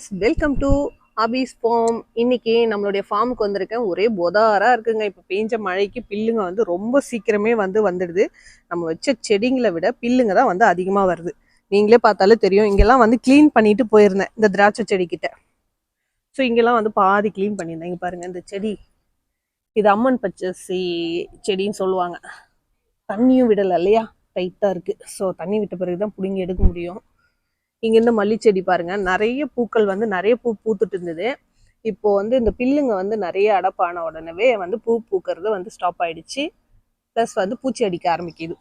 Viewers welcome to Abi's farm இன்னைக்கு நம்மளுடைய ஃபார்முக்கு வந்திருக்கேன். ஒரே பொதாராக இருக்குங்க. இப்போ பெஞ்ச மழைக்கு பில்லுங்க வந்து ரொம்ப சீக்கிரமே வந்து வந்துடுது. நம்ம வச்ச செடிங்களை விட பில்லுங்க தான் வந்து அதிகமாக வருது. நீங்களே பார்த்தாலே தெரியும். இங்கெல்லாம் வந்து க்ளீன் பண்ணிட்டு போயிருந்தேன் இந்த திராட்சை செடிக்கிட்ட. ஸோ இங்கெல்லாம் வந்து பாதி க்ளீன் பண்ணியிருந்தேன். இங்கே பாருங்க இந்த செடி. இது அம்மன் பச்சசி செடின்னு சொல்லுவாங்க. தண்ணியும் விடலை இல்லையா? டைட்டாக இருக்குது ஸோ தண்ணி விட்ட பிறகு தான் பிடுங்கி எடுக்க முடியும். இங்கேருந்து மல்லிச்செடி பாருங்க. நிறைய பூக்கள் வந்து நிறைய பூ பூத்துட்டு இருந்தது. இப்போ வந்து இந்த பில்லுங்க வந்து நிறைய அடப்பான உடனே வந்து பூ பூக்கிறது வந்து ஸ்டாப் ஆயிடுச்சு. ப்ளஸ் வந்து பூச்சி அடிக்க ஆரம்பிக்குது.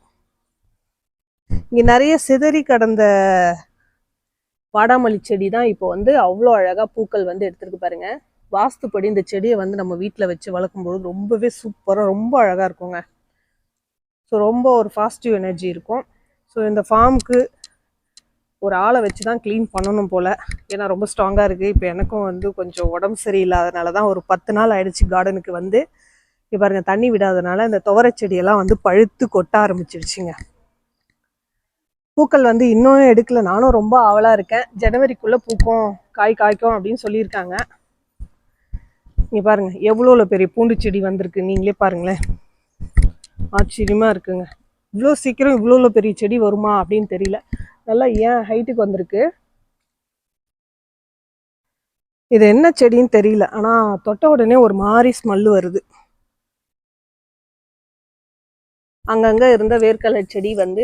இங்க நிறைய சிதறி கடந்த வாடாமல்லி செடி தான் இப்போ வந்து அவ்வளோ அழகா பூக்கள் வந்து எடுத்துருக்கு பாருங்க. வாஸ்துப்படி இந்த செடியை வந்து நம்ம வீட்டில் வச்சு வளர்க்கும்போது ரொம்பவே சூப்பராக ரொம்ப அழகாக இருக்குங்க. ஸோ ரொம்ப ஒரு பாசிட்டிவ் எனர்ஜி இருக்கும். ஸோ இந்த ஃபார்முக்கு ஒரு ஆளை வச்சு தான் க்ளீன் பண்ணணும் போல். ஏன்னா ரொம்ப ஸ்ட்ராங்காக இருக்குது இப்போ எனக்கும் வந்து கொஞ்சம் உடம்பு சரியில்லாதனால தான் ஒரு பத்து நாள் ஆயிடுச்சு கார்டனுக்கு வந்து. இப்போ பாருங்க தண்ணி விடாதனால இந்த துவரை செடியெல்லாம் வந்து பழுத்து கொட்ட ஆரம்பிச்சிருச்சுங்க. பூக்கள் வந்து இன்னும் எடுக்கல. நானும் ரொம்ப ஆவலாக இருக்கேன். ஜனவரிக்குள்ளே பூக்கும் காய் காய்க்கும் அப்படின்னு சொல்லியிருக்காங்க. இங்கே பாருங்க எவ்வளோ பெரிய பூண்டு செடி வந்திருக்கு. நீங்களே பாருங்களேன். ஆச்சரியமாக இருக்குங்க. இவ்வளோ சீக்கிரம் இவ்வளோ பெரிய செடி வருமா அப்படின்னு தெரியல. நல்லா ஏன் ஹைட்டுக்கு வந்திருக்கு? இது என்ன செடின்னு தெரியல. ஆனால் தொட்ட உடனே ஒரு மாதிரி ஸ்மெல்லு வருது. அங்கங்கே இருந்த வேர்க்கடலை செடி வந்து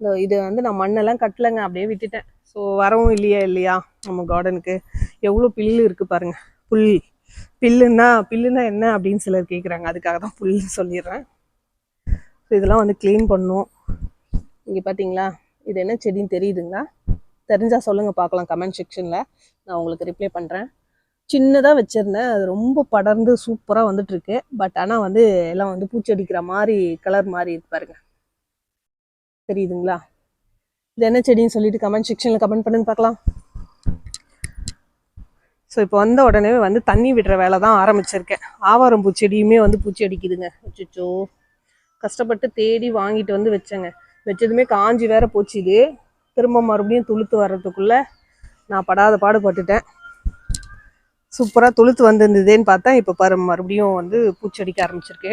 இந்த இது வந்து நான் மண்ணெல்லாம் கட்டலைங்க அப்படியே விட்டுட்டேன். ஸோ வரவும் இல்லையா இல்லையா நம்ம கார்டனுக்கு எவ்வளோ பில்லு இருக்குது பாருங்கள் புல் பில்லுன்னா பில்லுன்னா என்ன அப்படின்னு சிலர் கேட்குறாங்க அதுக்காக தான் புல்லுன்னு சொல்லிடுறேன். ஸோ இதெல்லாம் வந்து க்ளீன் பண்ணும் இங்கே பார்த்தீங்களா இது என்ன செடின்னு தெரியுதுங்களா? தெரிஞ்சால் சொல்லுங்கள் பார்க்கலாம் கமெண்ட் செக்ஷனில் நான் உங்களுக்கு ரிப்ளை பண்ணுறேன் சின்னதாக வச்சுருந்தேன். அது ரொம்ப படர்ந்து சூப்பராக வந்துட்டுருக்கு. பட் ஆனால் வந்து எல்லாம் வந்து பூச்சி அடிக்கிற மாதிரி கலர் மாதிரி இருப்பாருங்க தெரியுதுங்களா? இது என்ன செடின்னு சொல்லிட்டு கமெண்ட் செக்ஷனில் கமெண்ட் பண்ணுங்க பார்க்கலாம். ஸோ இப்போ வந்த உடனே வந்து தண்ணி விடுற வேலை தான் ஆரம்பிச்சிருக்கேன். ஆவாரம் பூச்செடியுமே வந்து பூச்சி அடிக்குதுங்க. அச்சோ கஷ்டப்பட்டு தேடி வாங்கிட்டு வந்து வச்சேங்க. வச்சதுமே காஞ்சி வேற போச்சு இது திரும்ப மறுபடியும் துளுத்து வர்றதுக்குள்ள நான் படாத பாடுபட்டுட்டேன் சூப்பராக துளுத்து வந்திருந்ததேன்னு பார்த்தா இப்போ பாரு மறுபடியும் வந்து பூச்செடிக்க ஆரம்பிச்சிருக்கு.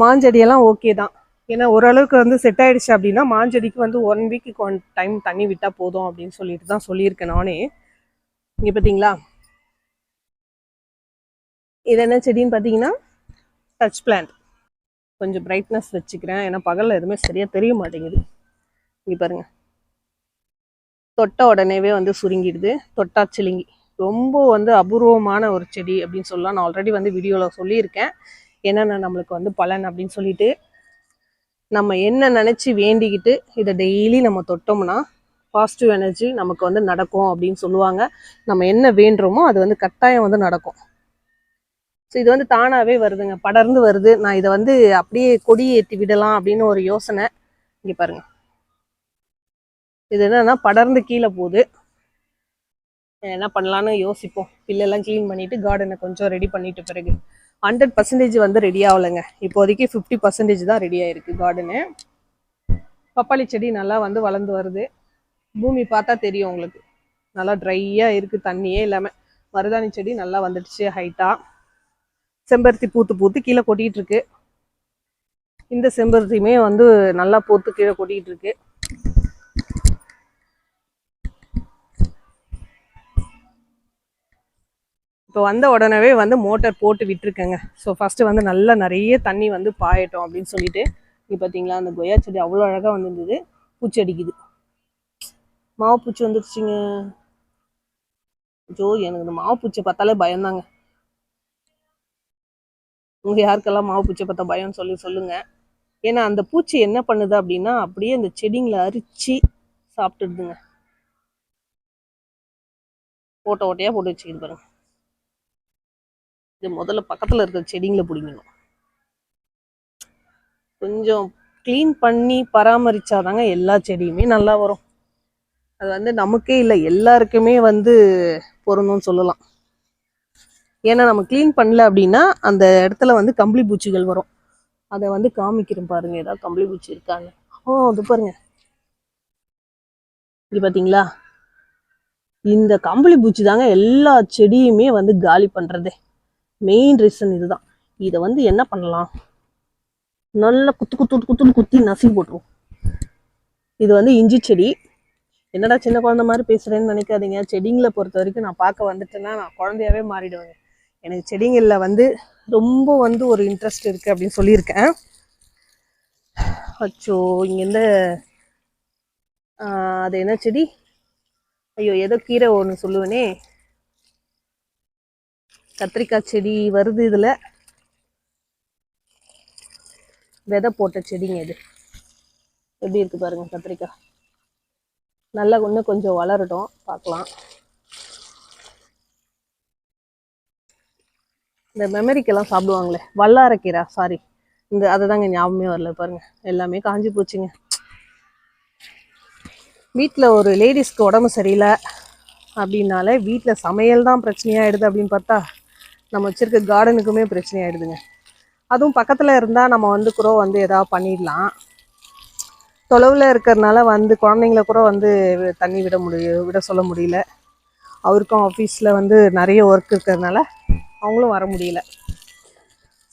மாஞ்செடியெல்லாம் ஓகே தான். ஏன்னா ஓரளவுக்கு வந்து செட் ஆகிடுச்சு அப்படின்னா மாஞ்செடிக்கு வந்து ஒன் வீக்கு ஒன் டைம் தண்ணி விட்டால் போதும் அப்படின்னு சொல்லிட்டு தான் சொல்லியிருக்கேன் நானே. இங்கே பார்த்தீங்களா இது என்ன செடின்னு பார்த்தீங்கன்னா டச் பிளான்ட் கொஞ்சம் பிரைட்னஸ் வச்சுக்கிறேன். ஏன்னா பகலில் எதுவுமே சரியாக தெரிய மாட்டேங்குது. இங்கே பாருங்க. தொட்ட உடனேவே வந்து சுருங்கிடுது. தொட்டா சிலுங்கி ரொம்ப வந்து அபூர்வமான ஒரு செடி அப்படின்னு சொல்லலாம். நான் ஆல்ரெடி வந்து வீடியோவில் சொல்லியிருக்கேன். என்னென்ன நம்மளுக்கு வந்து பலன் அப்படின்னு சொல்லிட்டு நம்ம என்ன நினச்சி வேண்டிக்கிட்டு இதை டெய்லி நம்ம தொட்டோம்னா பாசிட்டிவ் எனர்ஜி நமக்கு வந்து நடக்கும் அப்படின்னு சொல்லுவாங்க. நம்ம என்ன வேண்டுறோமோ அது வந்து கட்டாயம் வந்து நடக்கும். ஸோ இது வந்து தானாகவே வருதுங்க. படர்ந்து வருது. நான் இதை வந்து அப்படியே கொடி ஏற்றி விடலாம் அப்படின்னு ஒரு யோசனை. இங்கே பாருங்க. இது என்னன்னா படர்ந்து கீழே போகுது. என்ன பண்ணலான்னு யோசிப்போம். பில்லெல்லாம் க்ளீன் பண்ணிட்டு கார்டனை கொஞ்சம் ரெடி பண்ணிட்டு பிறகு. ஹண்ட்ரட் பர்சன்டேஜ் வந்து ரெடி ஆகலைங்க. இப்போதைக்கு ஃபிஃப்டி பர்சன்டேஜ் தான் ரெடி ஆயிருக்கு கார்டனு பப்பாளி செடி நல்லா வந்து வளர்ந்து வருது. பூமி பார்த்தா தெரியும் உங்களுக்கு. நல்லா ட்ரையாக இருக்குது தண்ணியே இல்லாமல் மருதாணி செடி நல்லா வந்துடுச்சு ஹைட்டாக செம்பருத்தி பூத்து பூத்து கீழே கொட்டிட்டு இருக்கு இந்த செம்பருத்தியுமே வந்து நல்லா பூத்து கீழே கொட்டிட்டு இருக்கு இப்போ வந்த உடனே வந்து மோட்டர் போட்டு விட்டுருக்கேங்க. ஸோ ஃபஸ்ட்டு வந்து நல்லா நிறைய தண்ணி வந்து பாயட்டும் அப்படின்னு சொல்லிட்டு இங்கே பார்த்தீங்களா அந்த கொய்யா செடி அவ்வளோ அழகாக வந்துருந்தது. பூச்சி அடிக்குது. மாவு பூச்சி வந்துருச்சுங்க. ஜோ எனக்கு இந்த மாவு பூச்சி பார்த்தாலே பயம்தாங்க உங்கள் யாருக்கெல்லாம் மாவு பூச்சி பார்த்தா பயம்னு சொல்லி சொல்லுங்கள் ஏன்னா அந்த பூச்சி என்ன பண்ணுது அப்படின்னா அப்படியே அந்த செடிங்களை அரிச்சு சாப்பிட்டுடுதுங்க. ஓட்ட ஓட்டையாக போட்டு வச்சுக்கிது பாருங்க. இது முதல்ல பக்கத்தில் இருக்கிற செடிங்களை பிடிங்கணும். கொஞ்சம் க்ளீன் பண்ணி பராமரிச்சாதாங்க எல்லா செடியுமே நல்லா வரும். அது வந்து நமக்கே இல்லை எல்லாருக்குமே வந்து பொருந்தும்னு சொல்லலாம். ஏன்னா நம்ம க்ளீன் பண்ணல அப்படின்னா அந்த இடத்துல வந்து கம்பளி பூச்சிகள் வரும். அதை வந்து காமிக்கிறேன் பாருங்க ஏதாவது கம்பளி பூச்சி இருக்காங்க ஓ அது பாருங்க. இது பார்த்தீங்களா இந்த கம்பளி பூச்சி தாங்க எல்லா செடியுமே வந்து காலி பண்றதே. மெயின் ரீசன் இதுதான். இதை வந்து என்ன பண்ணலாம்? நல்லா குத்து குத்து குத்துன்னு குத்தி நசுக்கி போட்டுருவோம். இது வந்து இஞ்சி செடி. என்னடா சின்ன குழந்தை மாதிரி பேசுறேன்னு நினைக்காதீங்க. செடிங்களை பொறுத்த வரைக்கும் நான் பார்க்க வந்துட்டேன்னா நான் குழந்தையாவே மாறிடுவேங்க. எனக்கு செடிங்களில் வந்து ரொம்ப வந்து ஒரு இன்ட்ரெஸ்ட் இருக்குது அப்படின்னு சொல்லியிருக்கேன். அச்சோ இங்கேருந்து அது என்ன செடி? ஐயோ ஏதோ கீரை ஒன்று சொல்லுவேனே. கத்திரிக்காய் செடி வருது இதில். விதை போட்ட செடிங்க இது. எப்படி இருக்குது பாருங்கள் கத்திரிக்காய். நல்லா இன்னும் கொஞ்சம் வளரட்டும் பார்க்கலாம். இந்த மெமரிக்கெல்லாம் சாப்பிடுவாங்களே வல்லாரக்கீரை சாரி இந்த அதை தாங்க ஞாபகமே வரல பாருங்க. எல்லாமே காஞ்சி போச்சுங்க. வீட்டில் ஒரு லேடிஸ்க்கு உடம்பு சரியில்லை அப்படின்னாலே வீட்டில் சமையல் தான் பிரச்சனையாகிடுது அப்படின்னு பார்த்தா நம்ம வச்சுருக்க கார்டனுக்குமே பிரச்சனையாயிடுதுங்க. அதுவும் பக்கத்தில் இருந்தால் நம்ம வந்து கூட வந்து எதாவது பண்ணிடலாம். தொலைவில் இருக்கிறதுனால வந்து குழந்தைங்கள கூட வந்து தண்ணி விட முடிய விட சொல்ல முடியல. அவருக்கும் ஆஃபீஸில் வந்து நிறைய ஒர்க் இருக்கிறதுனால அவங்களும் வர முடியல.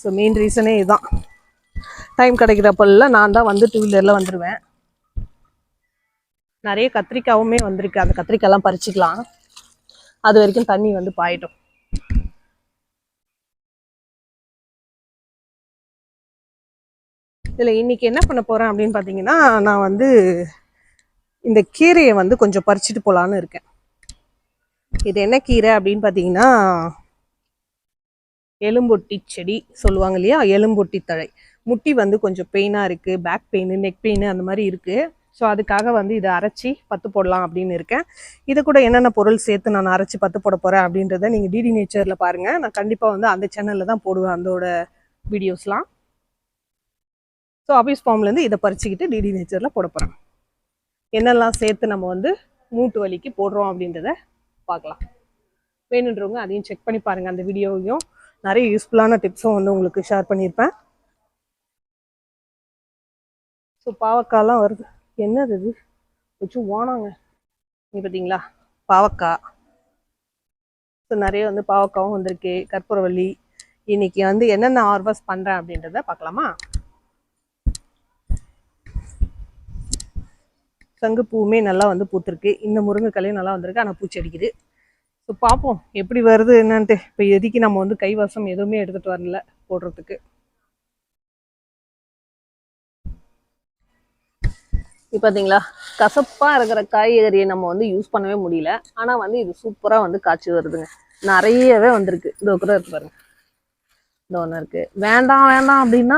ஸோ மெயின் ரீசனே இதுதான் டைம் கிடைக்கிறப்பெல்லாம் நான் தான் வந்து டூ வீலரில் வந்துடுவேன் நிறைய கத்திரிக்காவுமே வந்திருக்கு. அந்த கத்திரிக்காயெல்லாம் பறிச்சுக்கலாம். அது வரைக்கும் தண்ணி வந்து பாயிடும் இதில் இன்னைக்கு என்ன பண்ண போகிறேன் அப்படின்னு பார்த்தீங்கன்னா நான் வந்து இந்த கீரையை வந்து கொஞ்சம் பறிச்சுட்டு போகலான்னு இருக்கேன். இது என்ன கீரை அப்படின்னு பார்த்தீங்கன்னா எலும்பொட்டி செடி சொல்லுவாங்க இல்லையா? எலும்பொட்டி தழை. முட்டி வந்து கொஞ்சம் பெயினாக இருக்குது பேக் பெயின் நெக் பெயின் அந்த மாதிரி இருக்குது ஸோ அதுக்காக வந்து இதை அரைச்சி பத்து போடலாம் அப்படின்னு இருக்கேன். இது கூட என்னென்ன பொருள் சேர்த்து நான் அரைச்சி பத்து போட போகிறேன் அப்படின்றத நீங்கள் டிடி நேச்சரில் பாருங்கள் நான் கண்டிப்பாக வந்து அந்த சேனலில் தான் போடுவேன் அதோட வீடியோஸ்லாம் ஸோ ஆஃபீஸ் ஃபார்ம்லேருந்து இதை பறிச்சுக்கிட்டு டிடி நேச்சரில் போட போகிறேன் என்னெல்லாம் சேர்த்து நம்ம வந்து மூட்டு வலிக்கு போடுறோம் அப்படின்றத பார்க்கலாம். வேணுன்றவங்க அதையும் செக் பண்ணி பாருங்கள் அந்த வீடியோவையும் நிறைய யூஸ்ஃபுல்லான டிப்ஸும் வந்து உங்களுக்கு ஷேர் பண்ணியிருப்பேன். ஸோ பாவக்காய்லாம் வருது. என்னது இது? வச்சு ஓனாங்க நீ பார்த்தீங்களா பாவக்காய். ஸோ நிறைய வந்து பாவக்காவும் வந்திருக்கு. கற்பூரவள்ளி. இன்னைக்கு வந்து என்னென்ன ஹார்வெஸ்ட் பண்ணுறேன் அப்படின்றத பார்க்கலாமா? சங்குப்பூவுமே நல்லா வந்து பூத்திருக்கு. இந்த முருங்கைக்கலையும் நல்லா வந்திருக்கு. ஆனால் பூச்சி அடிக்குது. ஸோ பார்ப்போம் எப்படி வருது என்னன்ட்டு. இப்போ எதுக்கு நம்ம வந்து கைவசம் எதுவுமே எடுத்துகிட்டு வரல போடுறதுக்கு. இப்போ பார்த்தீங்களா கசப்பாக இருக்கிற காய்கறியை நம்ம வந்து யூஸ் பண்ணவே முடியல. ஆனால் வந்து இது சூப்பராக வந்து காய்ச்சி வருதுங்க. நிறையவே வந்திருக்கு. இந்த கூட இருக்கு பாருங்க. இந்த ஒன்று இருக்கு. வேண்டாம் வேண்டாம் அப்படின்னா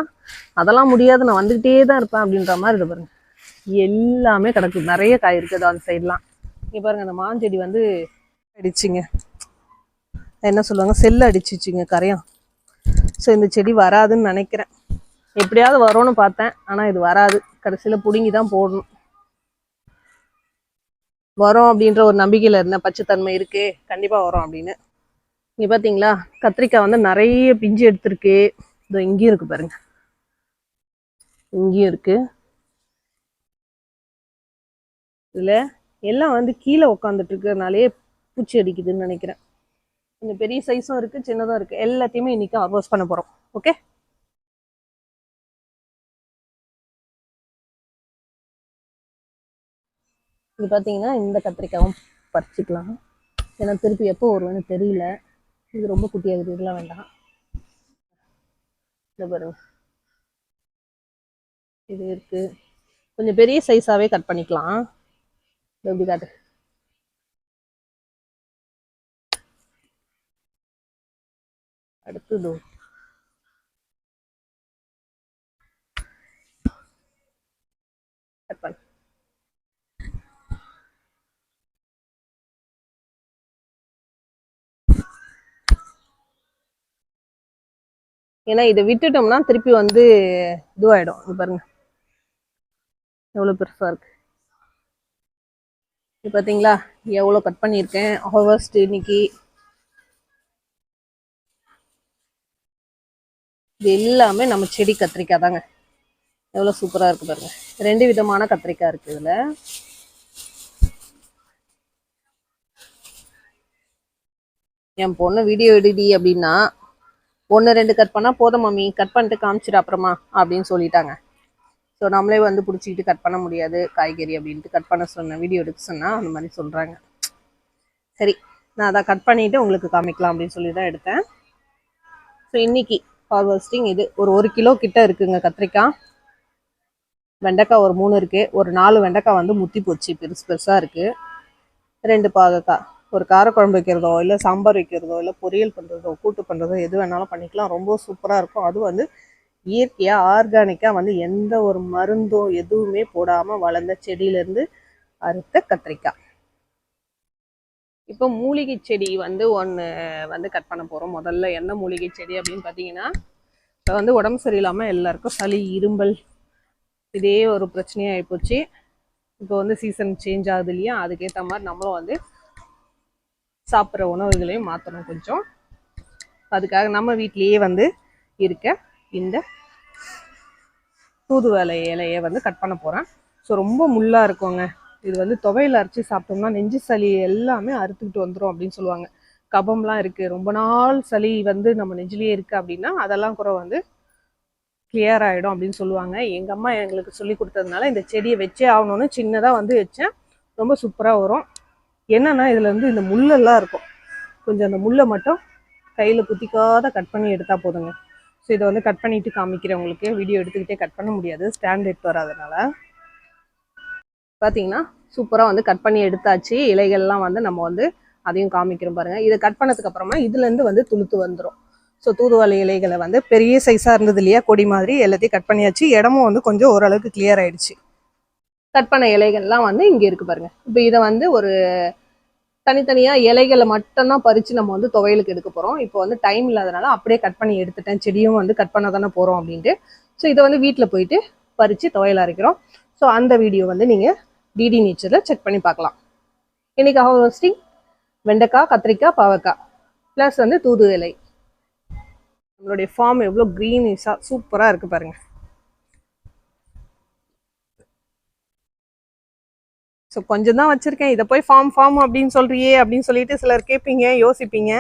அதெல்லாம் முடியாது. நான் வந்துக்கிட்டே தான் இருப்பேன் அப்படின்ற மாதிரி இது பாருங்க. எல்லாமே கிடக்கு. நிறைய காய் இருக்குது அந்த சைட்லாம் இங்கே பாருங்க அந்த மாஞ்செடி வந்து அடிச்சிங்க. என்ன சொல்லுவாங்க? செல்லு அடிச்சிச்சுங்க கரையான். ஸோ இந்த செடி வராதுன்னு நினைக்கிறேன். எப்படியாவது வரும்னு பார்த்தேன் ஆனால் இது வராது. கடைசியில் பிடுங்கி தான் போடணும். வரும் அப்படின்ற ஒரு நம்பிக்கையில் இருந்தேன். பச்சைத்தன்மை இருக்கு கண்டிப்பாக வரும் அப்படின்னு. இங்கே பார்த்தீங்களா கத்திரிக்காய் வந்து நிறைய பிஞ்சு எடுத்திருக்கு. இதோ இங்கேயும் இருக்கு பாருங்க. இங்கேயும் இருக்கு. இதில் எல்லாம் வந்து கீழே உட்காந்துட்டு இருக்கிறதுனாலே பூச்சி அடிக்குதுன்னு நினைக்கிறேன். கொஞ்சம் பெரிய சைஸும் இருக்கு சின்னதும் இருக்கு. எல்லாத்தையுமே இன்னைக்கு ஹார்வெஸ்ட் பண்ண போகிறோம் ஓகே இது பார்த்தீங்கன்னா இந்த கத்திரிக்காயும் பறிச்சிக்கலாம். ஏன்னா திருப்பி எப்போ வருவேன்னு தெரியல. இது ரொம்ப குட்டியாகுது இதெல்லாம் வேண்டாம். இந்த பாருங்க. இது இருக்கு. கொஞ்சம் பெரிய சைஸாகவே கட் பண்ணிக்கலாம். எப்படி காட்டு? அடுத்தது ஏன்னா இதை விட்டுட்டோம்னா திருப்பி வந்து இதுவாயிடும். இது பாருங்க. எவ்வளோ பெருசா இருக்கு. இது பார்த்தீங்களா எவ்வளோ கட் பண்ணியிருக்கேன். ஹவர்ஸ்ட் இன்னைக்கு. இது எல்லாமே நம்ம செடி கத்திரிக்காய் தாங்க. எவ்வளோ சூப்பராக இருக்குது பாருங்க. ரெண்டு விதமான கத்திரிக்காய் இருக்குது இதில். என் பொண்ணு வீடியோ எடுடி அப்படின்னா ஒன்று ரெண்டு கட் பண்ணால் போதும் மம்மி கட் பண்ணிட்டு காமிச்சிடு அப்புறமா அப்படின்னு சொல்லிட்டாங்க. ஸோ நம்மளே வந்து பிடிச்சிக்கிட்டு கட் பண்ண முடியாது. காய்கறி அப்படின்ட்டு கட் பண்ண சொன்னேன் வீடியோ எடுக்க சொன்னால் அந்த மாதிரி சொல்கிறாங்க சரி நான் அதை கட் பண்ணிவிட்டு உங்களுக்கு காமிக்கலாம் அப்படின்னு சொல்லி தான் எடுத்தேன். ஸோ இன்னைக்கு ஹார்வெஸ்டிங் இது. ஒரு ஒரு கிலோ கிட்ட இருக்குங்க கத்திரிக்காய். வெண்டைக்காய் ஒரு மூணு இருக்குது ஒரு நாலு வெண்டைக்காய் வந்து முத்தி போச்சு. பெருசு பெருசாக இருக்குது ரெண்டு பாகக்காய். ஒரு காரக்குழம்பு வைக்கிறதோ இல்லை சாம்பார் வைக்கிறதோ இல்லை பொரியல் பண்ணுறதோ கூட்டு பண்ணுறதோ எது வேணாலும் பண்ணிக்கலாம். ரொம்ப சூப்பராக இருக்கும். அது வந்து இயற்கையாக ஆர்கானிக்காக வந்து எந்த ஒரு மருந்தோ எதுவுமே போடாமல் வளர்ந்த செடியிலேருந்து அறுத்த கத்திரிக்காய். இப்போ மூலிகை செடி வந்து ஒன்று வந்து கட் பண்ண போகிறோம் முதல்ல என்ன மூலிகை செடி அப்படின்னு பார்த்தீங்கன்னா இப்போ வந்து உடம்பு சரியில்லாமல் எல்லாருக்கும் சளி இரும்பல் இதே ஒரு பிரச்சனையாக ஆகிப்போச்சு இப்போ வந்து சீசன் சேஞ்ச் ஆகுது இல்லையா? அதுக்கேற்ற மாதிரி நம்மளும் வந்து சாப்பிட்ற உணவுகளையும் மாற்றணும் கொஞ்சம். அதுக்காக நம்ம வீட்டிலேயே வந்து இருக்க இந்த தூதுவளை இலையை வந்து கட் பண்ண போகிறேன் ஸோ ரொம்ப முள்ளாக இருக்குங்க. இது வந்து துவையில் அரைச்சி சாப்பிட்டோம்னா நெஞ்சு சளி எல்லாமே அறுத்துக்கிட்டு வந்துடும் அப்படின்னு சொல்லுவாங்க. கபம்லாம் இருக்குது ரொம்ப நாள் சளி வந்து நம்ம நெஞ்சிலேயே இருக்குது அப்படின்னா அதெல்லாம் கூட வந்து கிளியர் ஆகிடும் அப்படின்னு சொல்லுவாங்க. எங்கள் அம்மா எங்களுக்கு சொல்லி கொடுத்ததுனால இந்த செடியை வச்சே ஆகணும்னு சின்னதாக வந்து வச்சேன். ரொம்ப சூப்பராக வரும். என்னன்னா இதில் வந்து இந்த முள்ளெல்லாம் இருக்கும். கொஞ்சம் அந்த முள்ளை மட்டும் கையில் குத்திக்காத கட் பண்ணி எடுத்தால் போதுங்க. ஸோ இதை வந்து கட் பண்ணிட்டு காமிக்கிறேன் உங்களுக்கு. வீடியோ எடுத்துக்கிட்டே கட் பண்ண முடியாது. ஸ்டாண்ட் எடுத்து வராதனால. பார்த்தீங்கன்னா சூப்பராக வந்து கட் பண்ணி எடுத்தாச்சு. இலைகள்லாம் வந்து நம்ம வந்து அதையும் காமிக்கிறோம் பாருங்கள் இதை கட் பண்ணதுக்கு அப்புறமா இதுலேருந்து வந்து துளுத்து வந்துடும் ஸோ தூதுவளை இலைகளை வந்து பெரிய சைஸாக இருந்தது இல்லையா? கொடி மாதிரி எல்லாத்தையும் கட் பண்ணியாச்சு. இடமும் வந்து கொஞ்சம் ஓரளவுக்கு கிளியர் ஆயிடுச்சு. கட் பண்ண இலைகள்லாம் வந்து இங்கே இருக்குது பாருங்கள் இப்போ இதை வந்து ஒரு தனித்தனியாக இலைகளை மட்டும்தான் பறித்து நம்ம வந்து துவையலுக்கு எடுக்க போகிறோம் இப்போ வந்து டைம் இல்லாதனால அப்படியே கட் பண்ணி எடுத்துட்டேன். செடியும் வந்து கட் பண்ண தானே போகிறோம் அப்படின்ட்டு. ஸோ இதை வந்து வீட்டில் போயிட்டு பறித்து துவையல் அரைக்கிறோம். ஸோ அந்த வீடியோ வந்து நீங்கள் டிடி நேச்சரில் செக் பண்ணி பார்க்கலாம். இன்னைக்கு ரோஸ்டிங் வெண்டைக்காய் கத்திரிக்காய் பாவக்காய். ப்ளஸ் வந்து தூது இலை. நம்மளுடைய ஃபார்ம் எவ்வளோ க்ரீனிஷாக சூப்பராக இருக்குது பாருங்க. ஸோ கொஞ்சம் தான் வச்சுருக்கேன். இதை போய் ஃபார்ம் ஃபார்ம் அப்படின்னு சொல்றியே அப்படின்னு சொல்லிட்டு சிலர் கேட்பீங்க யோசிப்பீங்க.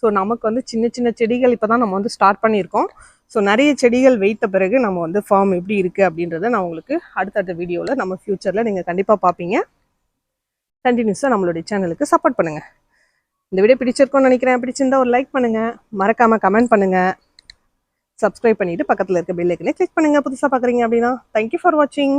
ஸோ நமக்கு வந்து சின்ன சின்ன செடிகள் இப்போ தான் நம்ம வந்து ஸ்டார்ட் பண்ணியிருக்கோம். ஸோ நிறைய செடிகள் வைத்த பிறகு நம்ம வந்து ஃபார்ம் எப்படி இருக்குது அப்படின்றத நான் உங்களுக்கு அடுத்தடுத்த வீடியோவில் நம்ம ஃப்யூச்சரில் நீங்கள் கண்டிப்பாக பார்ப்பீங்க. கண்டினியூஸாக நம்மளுடைய சேனலுக்கு சப்போர்ட் பண்ணுங்கள் இந்த வீடியோ பிடிச்சிருக்கோன்னு நினைக்கிறேன். பிடிச்சிருந்தா ஒரு லைக் பண்ணுங்கள் மறக்காமல் கமெண்ட் பண்ணுங்கள் சப்ஸ்கிரைப் பண்ணிவிட்டு பக்கத்தில் இருக்க பெல் செக் கிளிக் பண்ணுங்கள் புதுசாக பார்க்குறீங்க அப்படின்னா தேங்க்யூ ஃபார் வாட்சிங்